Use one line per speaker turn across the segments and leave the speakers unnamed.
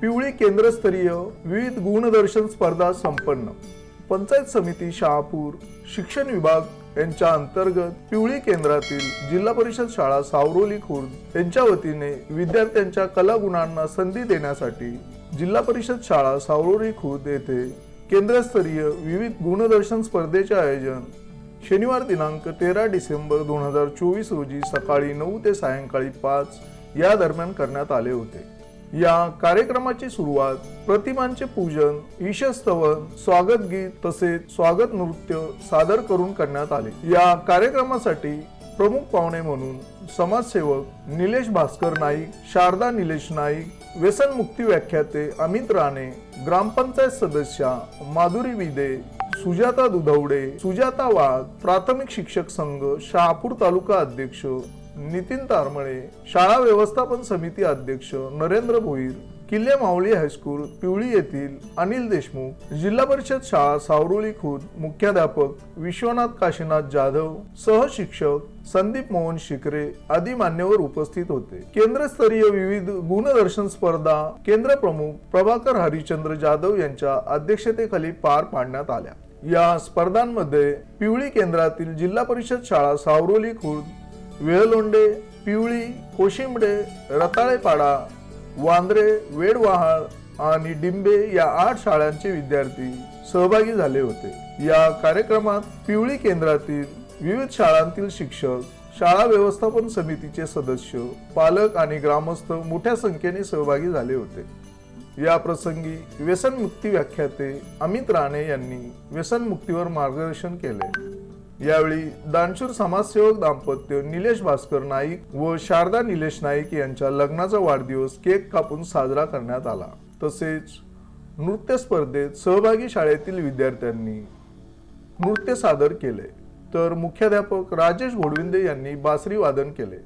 पिवळी केंद्रस्तरीय विविध गुणदर्शन स्पर्धा संपन्न. पंचायत समिती शहापूर शिक्षण विभाग यांच्या अंतर्गत पिवळी केंद्रातील जिल्हा परिषद शाळा सावरोली खुर्द यांच्या वतीने विद्यार्थ्यांच्या कलागुणांना संधी देण्यासाठी जिल्हा परिषद शाळा सावरोली खुर्द येथे केंद्रस्तरीय विविध गुणदर्शन स्पर्धेचे आयोजन शनिवार दिनांक तेरा डिसेंबर दोन हजार चोवीस रोजी सकाळी नऊ ते सायंकाळी पाच या दरम्यान करण्यात आले होते. या कार्यक्रमाची सुरुवात प्रतिमांचे पूजन ईशस्तवन स्वागत गीत तसेच स्वागत नृत्य सादर करून करण्यात आले. या कार्यक्रमासाठी प्रमुख पाहुणे म्हणून समाजसेवक निलेश भास्कर नाईक शारदा निलेश नाईक व्यसनमुक्ती व्याख्याते अमित राणे ग्रामपंचायत सदस्या माधुरी विदे सुजाता दुधवडे सुजाता वाघ प्राथमिक शिक्षक संघ शहापूर तालुका अध्यक्ष नितीन तारमळे शाळा व्यवस्थापन समिती अध्यक्ष नरेंद्र भोईर किल्ले माऊली हायस्कूल पिवळी येथील अनिल देशमुख जिल्हा परिषद शाळा सावरोली खुद मुख्याध्यापक विश्वनाथ काशीनाथ जाधव सहशिक्षक संदीप मोहन शिकरे आदी मान्यवर उपस्थित होते. केंद्रस्तरीय विविध गुणदर्शन स्पर्धा केंद्र प्रमुख प्रभाकर हरिचंद्र जाधव यांच्या अध्यक्षतेखाली पार पाडण्यात आल्या. या स्पर्धांमध्ये पिवळी केंद्रातील जिल्हा परिषद शाळा सावरोली खुर्द वेळलोंडे पिवळी कोशिंबडे रताळेपाडा वांद्रे वेडवाहाळ आणि डिंबे या आठ शाळांचे विद्यार्थी सहभागी झाले होते. या कार्यक्रमात पिवळी केंद्रातील विविध शाळांतील शिक्षक शाळा व्यवस्थापन समितीचे सदस्य पालक आणि ग्रामस्थ मोठ्या संख्येने सहभागी झाले होते. या प्रसंगी व्यसनमुक्ती व्याख्याते अमित राणे यांनी व्यसनमुक्तीवर मार्गदर्शन केले. यावेळी दानशूर समाजसेवक दाम्पत्य निलेश भास्कर नाईक व शारदा निलेश नाईक यांच्या लग्नाचा वाढदिवस केक कापून साजरा करण्यात आला. तसेच नृत्य स्पर्धेत सहभागी शाळेतील विद्यार्थ्यांनी नृत्य सादर केले. तर मुख्याध्यापक राजेश घोडविंदे यांनी बासरी वादन केले.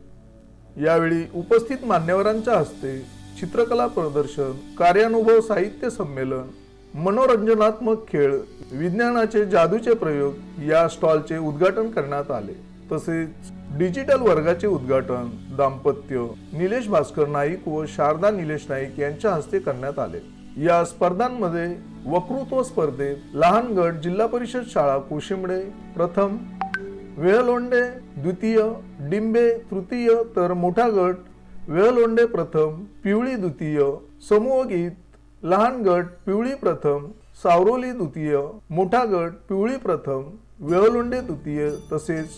यावेळी उपस्थित मान्यवरांच्या हस्ते चित्रकला प्रदर्शन कार्यानुभव साहित्य संमेलन मनोरंजनात्मक खेळ विज्ञानाचे जादूचे प्रयोग या स्टॉलचे उद्घाटन करण्यात आले. तसेच डिजिटल वर्गाचे उद्घाटन दाम्पत्य निलेश भास्कर नाईक व शारदा निलेश नाईक यांच्या हस्ते करण्यात आले. या स्पर्धांमध्ये वक्तृत्व स्पर्धेत लहान गट जिल्हा परिषद शाळा कोशिंबडे प्रथम वेळलोंडे द्वितीय डिंबे तृतीय तर मोठा गट वेळलोंडे प्रथम पिवळी द्वितीय समूह गीत लहान गट पिवळी प्रथम सावरोली द्वितीय मोठा गट पिवळी प्रथम वेळलोंडे द्वितीय तसेच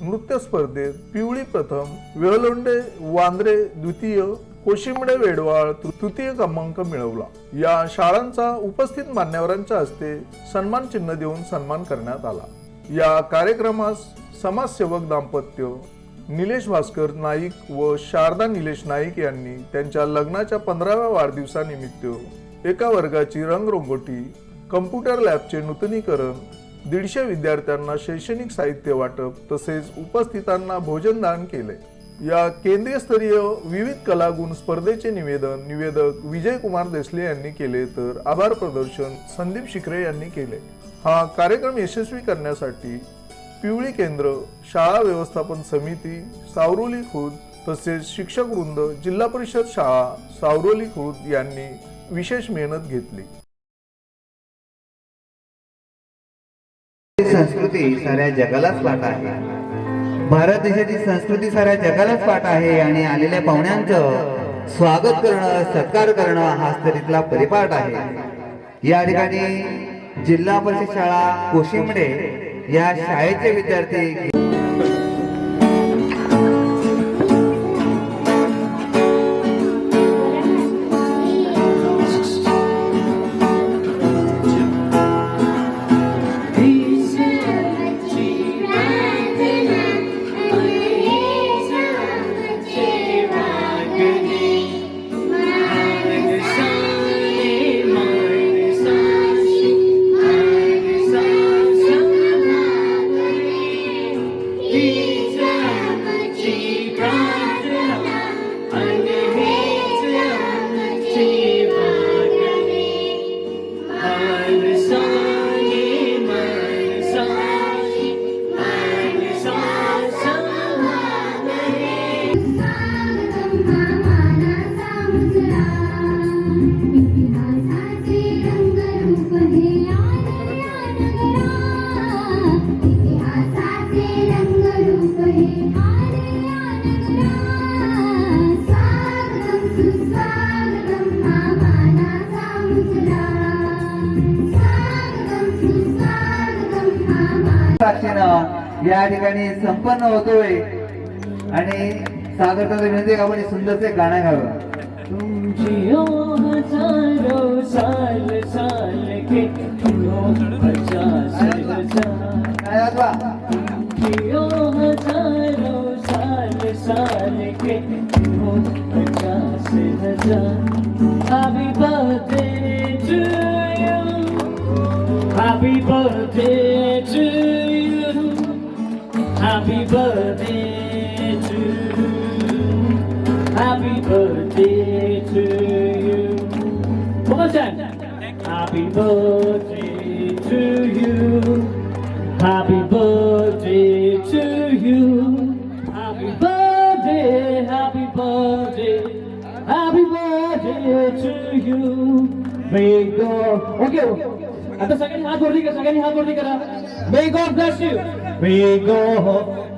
नृत्य स्पर्धेत पिवळी प्रथम वेळलोंडे वांद्रे द्वितीय कोशिंबडे वेडवाळ तृ- तृतीय क्रमांक मिळवला. या शाळांचा उपस्थित मान्यवरांच्या हस्ते सन्मान चिन्ह देऊन सन्मान करण्यात आला. या कार्यक्रमास समाजसेवक दाम्पत्य निलेश भास्कर नाईक व शारदा निलेश नाईक यांनी त्यांच्या लग्नाच्या पंधराव्या वाढदिवसानिमित्त एका वर्गाची रंगरंगोटी कम्प्युटर लॅबचे नूतनीकरण दीडशे विद्यार्थ्यांना शैक्षणिक साहित्य वाटप तसेच उपस्थितांना भोजनदान केले. या केंद्रीय स्तरीय विविध कलागुण स्पर्धेचे निवेदन निवेदक विजय कुमार देसले यांनी केले तर आभार प्रदर्शन संदीप शिखरे यांनी केले. हा कार्यक्रम यशस्वी करण्यासाठी पिवळी केंद्र शाळा व्यवस्थापन समिती सावरोली खुर्द तसेच शिक्षक वृंद जिल्हा परिषद शाळा सावरोली खुर्द यांनी विशेष मेहनत घेतली.
संस्कृती साऱ्या जगालाच पाठ आहे. भारत देशाची संस्कृती साऱ्या जगालाच पाठ आहे आणि आलेल्या पाहुण्यांचं स्वागत करणं सत्कार करणं हाच तर इथला परिपाठ आहे. या ठिकाणी जिल्हा परिषद शाळा कोशिंबडे या शाळेचे विद्यार्थी साक्षीनं या ठिकाणी संपन्न होतोय. आणि सागर दादा विनंती का आपण सुंदरचे गाणं गावं
तुमची birthday to you. Happy birthday to you. One more time. Happy birthday to you. Happy birthday to you. Happy birthday, happy birthday, happy birthday to you. May God. Okay, okay. At the second half, only second half, only. May God bless you. May God.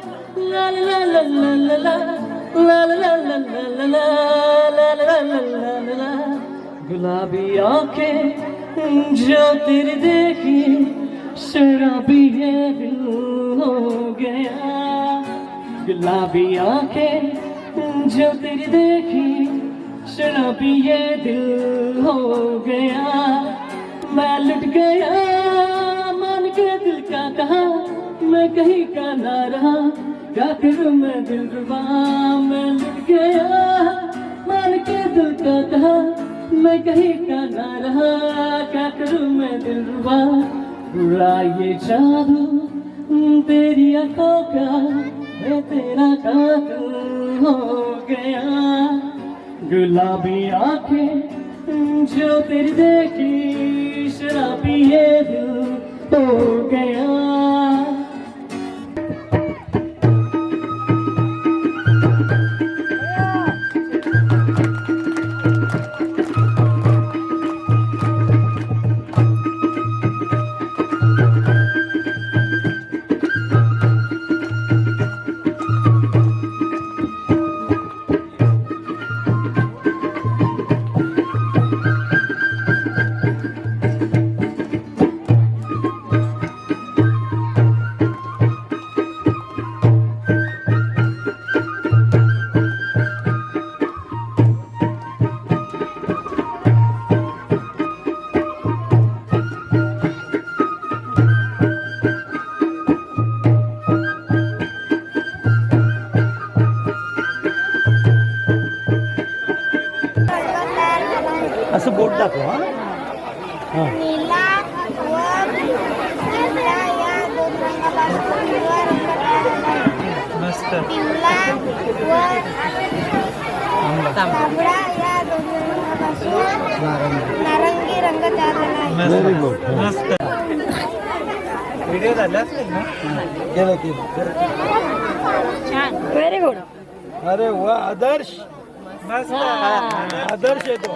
गुलाबी आखे जो तेरी देखी शराबी है दिल हो गया। गुलाबी आखे जो तेरी देखी शराबी ये दिल हो गया। मैं लुट गया मान के दिल का कहा मैं कहीं का ना रहा। क्या करूँ मैं दिल रुबा मैं लुट गया? मान के दिल का कहा, मैं कहीं का ना रहा। क्या करूँ मैं दिल रुबा? बुरा ये जादू तेरी आँखों का मैं तेरा कातिल हो गया। गुलाबी आँखें जो तेरी देखी, शराबी ये दिल हो गया।
असं बोट दाखव व्हेरी गुड मस्त. व्हिडिओ झाला असेल ना? केलं केलं छान.
व्हेरी गुड
अरे वा आदर्श. मस्त आदर्श येतो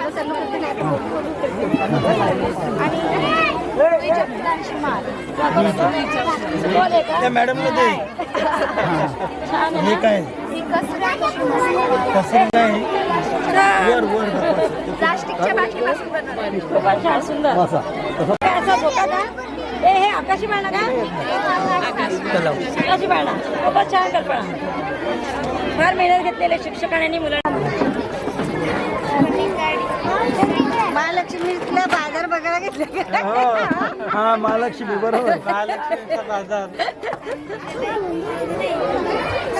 मॅडम
हे.
काय?
आकाशी बाणा का? आकाशी बाणा खूपच छान फार मेहनत घेतलेले शिक्षकांनी मुलांना.
महालक्ष्मीला बाजार बघायला घेतले
हा. महालक्ष्मी बरोबर.
महालक्ष्मीचा बाजार.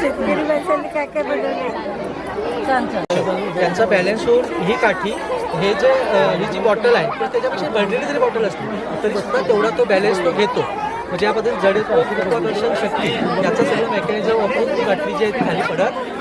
शेतकरी माणसांनी काय काय बनवले छान छान.
त्यांचा बॅलन्स होऊन ही काठी हे जे ही जी बॉटल आहे तर त्याच्यापेक्षा भरलेली जरी बॉटल असली तरी सुद्धा तेवढा तो बॅलन्स तो घेतो. म्हणजे या पद्धतीने जडत्व गुरुत्वाकर्षण शक्ती याचं सगळं मेकॅनिझम वापरून ती काठी जी आहे ती खाली पडत.